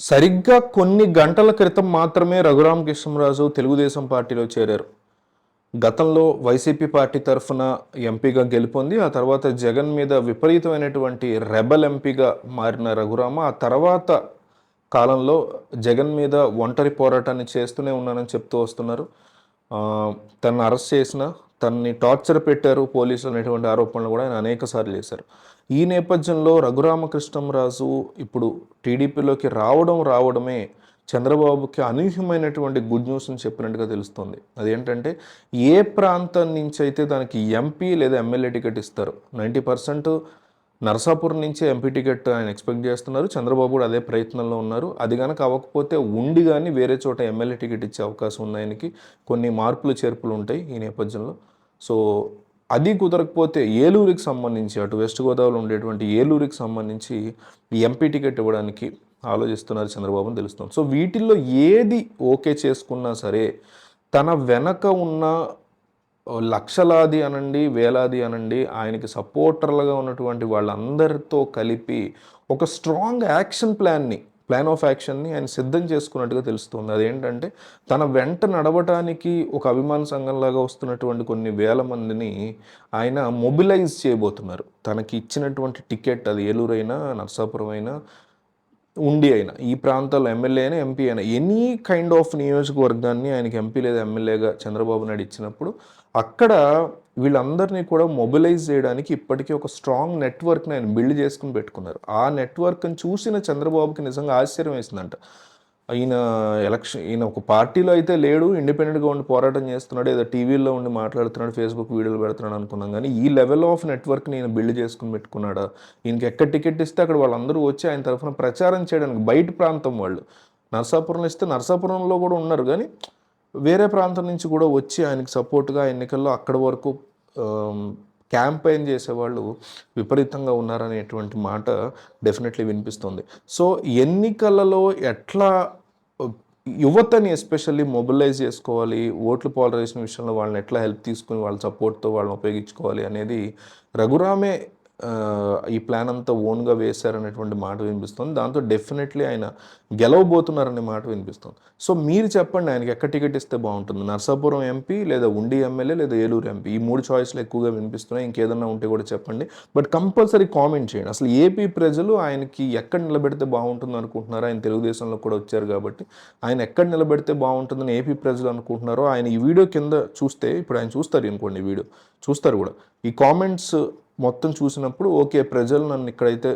సరిగ్గా కొన్ని గంటల క్రితం మాత్రమే రఘురామకృష్ణరాజు తెలుగుదేశం పార్టీలో చేరారు. గతంలో వైసీపీ పార్టీ తరఫున ఎంపీగా గెలుపొంది ఆ తర్వాత జగన్ మీద విపరీతమైనటువంటి రెబల్ ఎంపీగా మారిన రఘురామ ఆ తర్వాత కాలంలో జగన్ మీద ఒంటరి పోరాటాన్ని చేస్తూనే ఉన్నానని చెప్తూ వస్తున్నారు. తనను అరెస్ట్ చేసిన తనని టార్చర్ పెట్టారు పోలీసులు అనేటువంటి ఆరోపణలు కూడా ఆయన అనేక సార్లు చేశారు. ఈ నేపథ్యంలో రఘురామకృష్ణంరాజు ఇప్పుడు టీడీపీలోకి రావడం రావడమే చంద్రబాబుకి అనూహ్యమైనటువంటి గుడ్ న్యూస్ అని చెప్పినట్టుగా తెలుస్తుంది. అదేంటంటే ఏ ప్రాంతం నుంచి అయితే దానికి ఎంపీ లేదా ఎమ్మెల్యే టికెట్ ఇస్తారు నైంటీ పర్సెంట్ నరసాపురం నుంచే ఎంపీ టికెట్ ఆయన ఎక్స్పెక్ట్ చేస్తున్నారు. చంద్రబాబు కూడా అదే ప్రయత్నంలో ఉన్నారు. అది కనుక అవ్వకపోతే ఉండి కానీ వేరే చోట ఎమ్మెల్యే టికెట్ ఇచ్చే అవకాశం ఉంది ఆయనకి. కొన్ని మార్పులు చేర్పులు ఉంటాయి ఈ నేపథ్యంలో. సో అది కుదరకపోతే ఏలూరుకి సంబంధించి అటు వెస్ట్ గోదావరిలో ఉండేటువంటి ఏలూరుకి సంబంధించి ఈ ఎంపీ టికెట్ ఇవ్వడానికి ఆలోచిస్తున్నారు చంద్రబాబు అని తెలుస్తుంది. సో వీటిల్లో ఏది ఓకే చేసుకున్నా సరే తన వెనక ఉన్న లక్షలాది అనండి వేలాది అనండి ఆయనకి సపోర్టర్లుగా ఉన్నటువంటి వాళ్ళందరితో కలిపి ఒక స్ట్రాంగ్ యాక్షన్ ప్లాన్ని ప్లాన్ ఆఫ్ యాక్షన్ని ఆయన సిద్ధం చేసుకున్నట్టుగా తెలుస్తుంది. అదేంటంటే తన వెంట నడవటానికి ఒక అభిమాన సంఘంలాగా వస్తున్నటువంటి కొన్ని వేల మందిని ఆయన మొబిలైజ్ చేయబోతున్నారు. తనకి ఇచ్చినటువంటి టికెట్ అది ఏలూరు అయినా నర్సాపురం అయినా ఉండి అయినా ఈ ప్రాంతాల్లో ఎమ్మెల్యే అయినా ఎంపీ అయినా ఎనీ కైండ్ ఆఫ్ నియోజకవర్గాన్ని ఆయనకి ఎంపీ లేదా ఎమ్మెల్యేగా చంద్రబాబు నాయుడు ఇచ్చినప్పుడు అక్కడ వీళ్ళందరినీ కూడా మొబిలైజ్ చేయడానికి ఇప్పటికీ ఒక స్ట్రాంగ్ నెట్వర్క్ని ఆయన బిల్డ్ చేసుకుని పెట్టుకున్నారు. ఆ నెట్వర్క్ని చూసిన చంద్రబాబుకి నిజంగా ఆశ్చర్యం వేసిందంట. ఈయన ఎలక్షన్ ఈయన ఒక పార్టీలో అయితే లేడు ఇండిపెండెంట్గా ఉండి పోరాటం చేస్తున్నాడు ఏదో టీవీలో ఉండి మాట్లాడుతున్నాడు ఫేస్బుక్ వీడియోలు పెడుతున్నాడు అనుకున్నాం కానీ ఈ లెవెల్ ఆఫ్ నెట్వర్క్ని ఈయన బిల్డ్ చేసుకుని పెట్టుకున్నాడా? ఈయనకి ఎక్కడ టికెట్ ఇస్తే అక్కడ వాళ్ళందరూ వచ్చి ఆయన తరఫున ప్రచారం చేయడానికి బయట ప్రాంతం వాళ్ళు. నర్సాపురంలో ఇస్తే నర్సాపురంలో కూడా ఉన్నారు కానీ వేరే ప్రాంతం నుంచి కూడా వచ్చి ఆయనకి సపోర్ట్గా ఎన్నికల్లో అక్కడి వరకు క్యాంపెయిన్ చేసేవాళ్ళు విపరీతంగా ఉన్నారనేటువంటి మాట డెఫినెట్లీ వినిపిస్తుంది. సో ఎన్నికలలో ఎట్లా యువతని ఎస్పెషల్లీ మొబిలైజ్ చేసుకోవాలి ఓట్లు పోలరైజేషన్ విషయంలో వాళ్ళని ఎట్లా హెల్ప్ తీసుకుని వాళ్ళ సపోర్ట్తో వాళ్ళని ఉపయోగించుకోవాలి అనేది రఘురామే ఈ ప్లాన్ అంతా ఓన్గా వేశారనేటువంటి మాట వినిపిస్తుంది. దాంతో డెఫినెట్లీ ఆయన గెలవబోతున్నారనే మాట వినిపిస్తుంది. సో మీరు చెప్పండి ఆయనకి ఎక్కడ టికెట్ ఇస్తే బాగుంటుంది? నర్సాపురం ఎంపీ లేదా ఉండి ఎమ్మెల్యే లేదా ఏలూరు ఎంపీ? ఈ మూడు చాయిస్లు ఎక్కువగా వినిపిస్తున్నాయి ఇంకేదన్నా ఉంటే కూడా చెప్పండి. బట్ కంపల్సరీ కామెంట్ చేయండి. అసలు ఏపీ ప్రజలు ఆయనకి ఎక్కడ నిలబెడితే బాగుంటుంది అనుకుంటున్నారో ఆయన తెలుగుదేశంలో కూడా వచ్చారు కాబట్టి ఆయన ఎక్కడ నిలబెడితే బాగుంటుందని ఏపీ ప్రజలు అనుకుంటున్నారో ఆయన ఈ వీడియో కింద చూస్తే ఇప్పుడు ఆయన చూస్తారు అనుకోండి వీడియో చూస్తారు కూడా. ఈ కామెంట్స్ మొత్తం చూసినప్పుడు ఓకే ప్రజలు నన్ను ఇక్కడైతే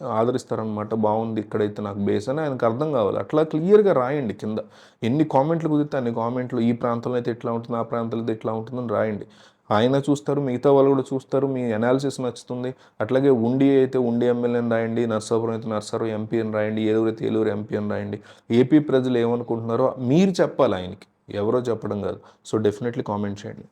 ఆదరిస్తారనమాట బాగుంది ఇక్కడైతే నాకు బేస్ అని ఆయనకు అర్థం కావాలి. అట్లా క్లియర్గా రాయండి కింద. ఎన్ని కామెంట్లు కుదిరితే అన్ని కామెంట్లు ఈ ప్రాంతంలో అయితే ఇట్లా ఉంటుంది ఆ ప్రాంతంలో అయితే ఇట్లా ఉంటుందని రాయండి. ఆయన చూస్తారు మిగతా వాళ్ళు కూడా చూస్తారు మీ అనాలిసిస్ నచ్చుతుంది. అట్లాగే ఉండి అయితే ఉండి ఎమ్మెల్యేని రాయండి నర్సాపురం అయితే నర్సారు ఎంపీ అని రాయండి ఏలూరు అయితే ఏలూరు ఎంపీ అని రాయండి. ఏపీ ప్రజలు ఏమనుకుంటున్నారో మీరు చెప్పాలి ఆయనకి. ఎవరో చెప్పడం కాదు. సో డెఫినెట్లీ కామెంట్ చేయండి.